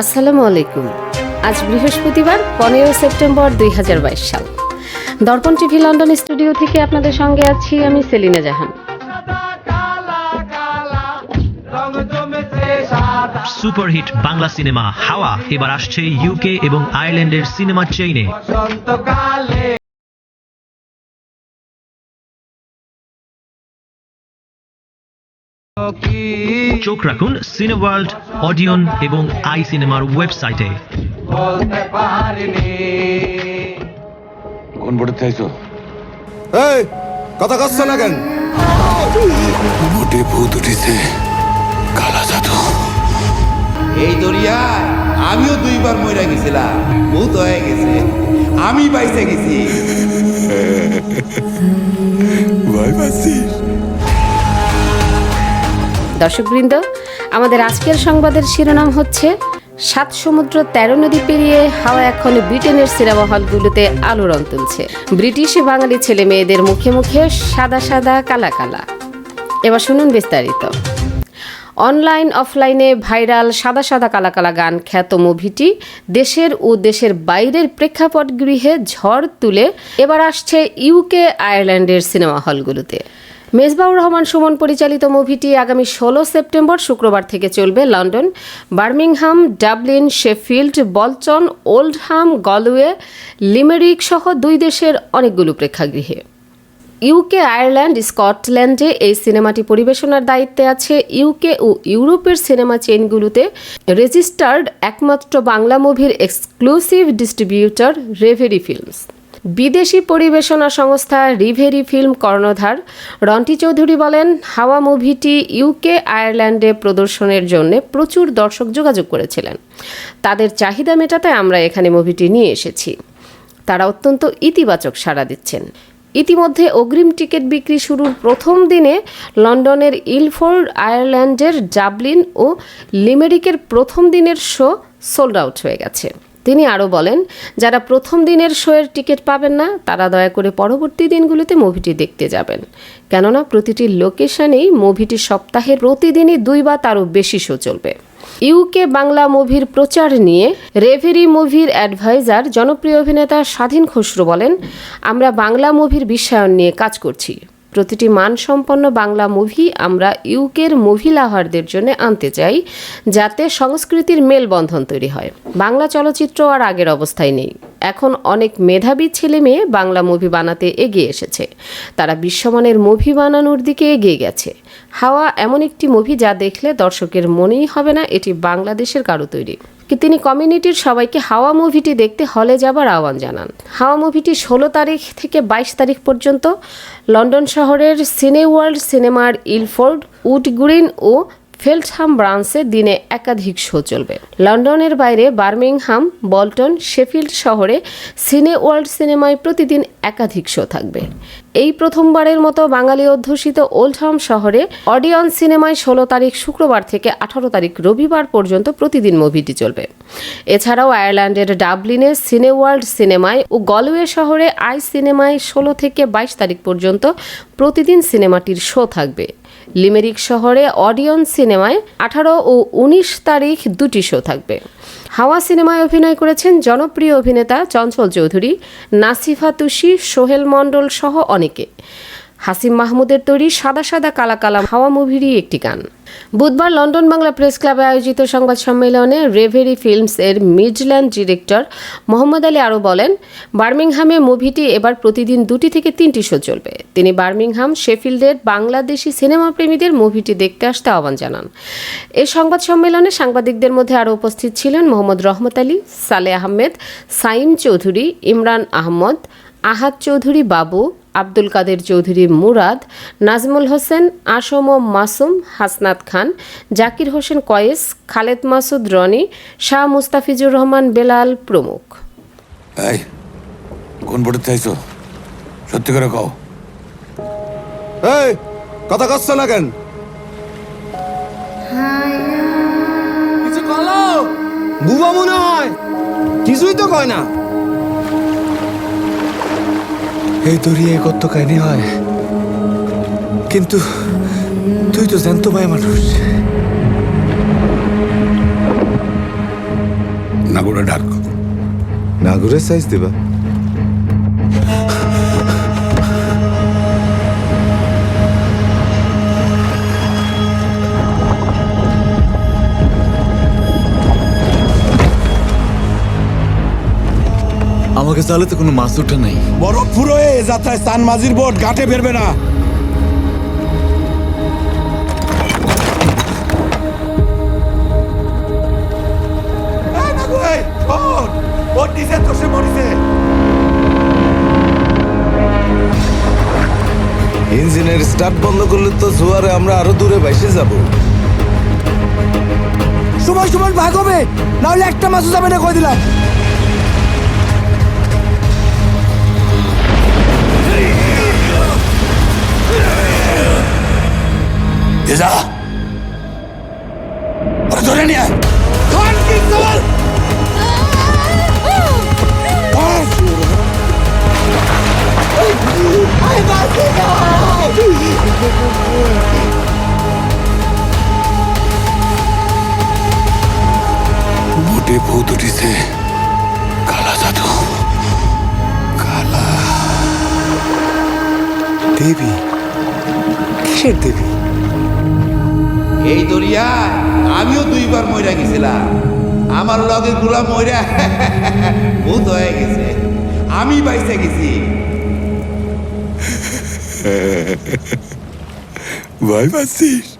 আসসালামু আলাইকুম। আজ বৃহস্পতিবার পনেরো সেপ্টেম্বর দুই হাজার বাইশ সাল। দর্পণ টিভি লন্ডন স্টুডিও থেকে আপনাদের সঙ্গে আছি আমি সেলিনা জাহান। সুপারহিট বাংলা সিনেমা হাওয়া এবার আসছে ইউকে এবং আয়ারল্যান্ডের সিনেমা চেইনে। চোখ রাখুন সিনেওয়ার্ল্ড অডিয়ন এবং আই সিনেমার ওয়েবসাইটে কোন বোর্ডে চাইছো? এই কথা কচ্ছ না কেন? মোটে ভূত উঠিছে। কালা জাদু। এই দরিয়া আমিও দুইবার মইরা গেছিলাম। ভূত হয়ে গেছে। আমি বাইসে গেছি। ভয় পাচ্ছিস? দর্শকবৃন্দ, আমাদের আজকের সংবাদের শিরোনাম হচ্ছে, সাত সমুদ্র তেরো নদী পেরিয়ে হাওয়া এখন ব্রিটেনের সিনেমা হলগুলোতে আলোড়ন তুলছে। ব্রিটিশ বাঙালি ছেলে মেয়েদের মুখে মুখে সাদা সাদা কালা কালা। এবার শুনুন বিস্তারিত। অনলাইন, অফলাইনে ভাইরাল সাদা সাদা কালা কালা গান খ্যাত মুভিটি দেশের ও দেশের বাইরের প্রেক্ষাপট গৃহে ঝড় তুলে এবার আসছে ইউকে, আয়ারল্যান্ডের সিনেমা হলগুলোতে। মেজবাউর রহমান সুমন পরিচালিত মুভিটি আগামী ষোলো সেপ্টেম্বর শুক্রবার থেকে চলবে London. Birmingham, Dublin, Sheffield, Bolton, Oldham, Galway, Limerick সহ দুই দেশের অনেকগুলো প্রেক্ষাগৃহে। ইউকে আয়ারল্যান্ড স্কটল্যান্ডে এই সিনেমাটি পরিবেশনার দায়িত্বে আছে। ইউকে ও ইউরোপের সিনেমা চেইনগুলোতে রেজিস্টার্ড একমাত্র বাংলা মুভির এক্সক্লুসিভ ডিস্ট্রিবিউটর রেভেরি ফিল্মস বিদেশি পরিবেশনা সংস্থা রিভেরি ফিল্ম কর্ণধার রন্টি চৌধুরী বলেন, হাওয়া মুভিটি ইউকে আয়ারল্যান্ডে প্রদর্শনের জন্য প্রচুর দর্শক যোগাযোগ করেছিলেন। তাদের চাহিদা মেটাতে আমরা এখানে মুভিটি নিয়ে এসেছি। তারা অত্যন্ত ইতিবাচক সাড়া দিচ্ছেন। ইতিমধ্যে অগ্রিম টিকিট বিক্রি শুরুর প্রথম দিনে লন্ডনের ইলফোর্ড, আয়ারল্যান্ডের ডাবলিন ও লিমেরিকের প্রথম দিনের শো সোল্ড আউট হয়ে গেছে। তিনি আরও বলেন, যারা প্রথম দিনের শোয়ের টিকিট পাবেন না, তারা দয়া করে পরবর্তী দিনগুলোতে মুভিটি দেখতে যাবেন। কেননা প্রতিটি লোকেশনেই মুভিটি সপ্তাহে প্রতিদিনই দুই বা তারও বেশি শো চলবে। ইউকে বাংলা মুভির প্রচার নিয়ে রেভেরি মুভির অ্যাডভাইজার জনপ্রিয় অভিনেতা স্বাধীন খসরু বলেন, আমরা বাংলা মুভির বিশ্বায়ন নিয়ে কাজ করছি। প্রতিটি মানসম্পন্ন বাংলা মুভি আমরা ইউকের মুভি লাভারদের জন্য আনতে চাই, যাতে সংস্কৃতির মেলবন্ধন তৈরি হয়। বাংলা চলচ্চিত্র আর আগের অবস্থায় নেই। এখন অনেক মেধাবী ছেলে মেয়ে বাংলা মুভি বানাতে এগিয়ে এসেছে। তারা বিশ্বমানের মুভি বানানোর দিকে এগিয়ে গেছে। হাওয়া এমন একটি মুভি যা দেখলে দর্শকের মনেই হবে না, এটি বাংলাদেশের কারও তৈরি। তিনি কমিউনিটির সবাইকে হাওয়া মুভিটি দেখতে হলে যাবার আহ্বান জানান। হাওয়া মুভিটি ষোলো তারিখ থেকে বাইশ তারিখ পর্যন্ত লন্ডন শহরের সিনে ওয়ার্ল্ড সিনেমার ইলফোর্ড উড উডগ্রিন ও ফেল্টহাম ব্রান্সে দিনে একাধিক শো চলবে। লন্ডনের বাইরে বার্মিংহাম, বল্টন, শেফিল্ড শহরে সিনে ওয়ার্ল্ড সিনেমায় প্রতিদিন একাধিক শো থাকবে। এই প্রথমবারের মতো বাঙালি অধ্যুষিত ওল্ডহাম শহরে অডিয়ন সিনেমায় ষোলো তারিখ শুক্রবার থেকে আঠারো তারিখ রবিবার পর্যন্ত প্রতিদিন মুভিটি চলবে। এছাড়াও আয়ারল্যান্ডের ডাবলিনে সিনে ওয়ার্ল্ড সিনেমায় ও গলওয়ে শহরে আই সিনেমায় ষোলো থেকে বাইশ তারিখ পর্যন্ত প্রতিদিন সিনেমাটির শো থাকবে। লিমেরিক শহরে অডিয়ন সিনেমায় আঠারো ও উনিশ তারিখ দুটি শো থাকবে। হাওয়া সিনেমায় অভিনয় করেছেন জনপ্রিয় অভিনেতা চঞ্চল চৌধুরী, নাসিফা তুষি সোহেল মণ্ডল সহ অনেকে। হাসিম মাহমুদের তৈরি সাদা সাদা কালা কালা হাওয়া মুভিরই একটি গান। বুধবার লন্ডন বাংলা প্রেস ক্লাবে আয়োজিত সংবাদ সম্মেলনে রেভেরি ফিল্মস এর মিডল্যান্ড ডিরেক্টর মোহাম্মদ আলী আরও বলেন, বার্মিংহামে মুভিটি এবার প্রতিদিন দুটি থেকে তিনটি শো চলবে। তিনি বার্মিংহাম, শেফিল্ডের বাংলাদেশি সিনেমা প্রেমীদের মুভিটি দেখতে আসতে আহ্বান জানান। এ সংবাদ সম্মেলনে সাংবাদিকদের মধ্যে আরও উপস্থিত ছিলেন মোহাম্মদ রহমত আলী, সালে আহমেদ, সাইম চৌধুরী, ইমরান আহমদ, আহাদ চৌধুরী বাবু আব্দুল কাদের চৌধুরী মুরাদ নাজমুল হোসেন আসম মাসুম হাসনাত খান জাকির হোসেন কয়েস খালেদ মাসুদ রনি শাহ মুস্তাফিজুর রহমান বেলাল প্রমুখ। কোন বোর্ডে চাইছো সত্যি করে কও। এই কথা কচ্ছ না কেন? কিছু কলো? বুবা মনে হয়। কিছুই তো কয় না। এই দরিয়ায় কত কাহিনী হয়। কিন্তু তুই তো জ্যান্ত ভাই মানুষ। নাগরে ডাক নাগুরের সাইজ দেবা। আমাকে চালে তো কোনো মাছ ওঠা নাই। বরফ ফুরোয় যাত্রায় সান মাঝির বোট ঘাটে ফেরবে না। ইঞ্জিনের স্টার্ট বন্ধ করলে তো জোয়ারে আমরা আরও দূরে বাইসে যাব। সময় সময় ভাগ হবে। নাহলে একটা মাছও যাবে না কই দিলাম? তেজা ওরা ধরে নিয়ে আয়। মোটে ভূত উঠিছে। কালা জাদু। কালা। দেবী। কিসের দেবী? এই দরিয়ায় আমিও দুইবার মইরা গেছিলাম। আমার লগে গুলা মইরা ভূত হয়ে গেছে। আমি বাইসে গেছি। ভাই পাচ্ছিস?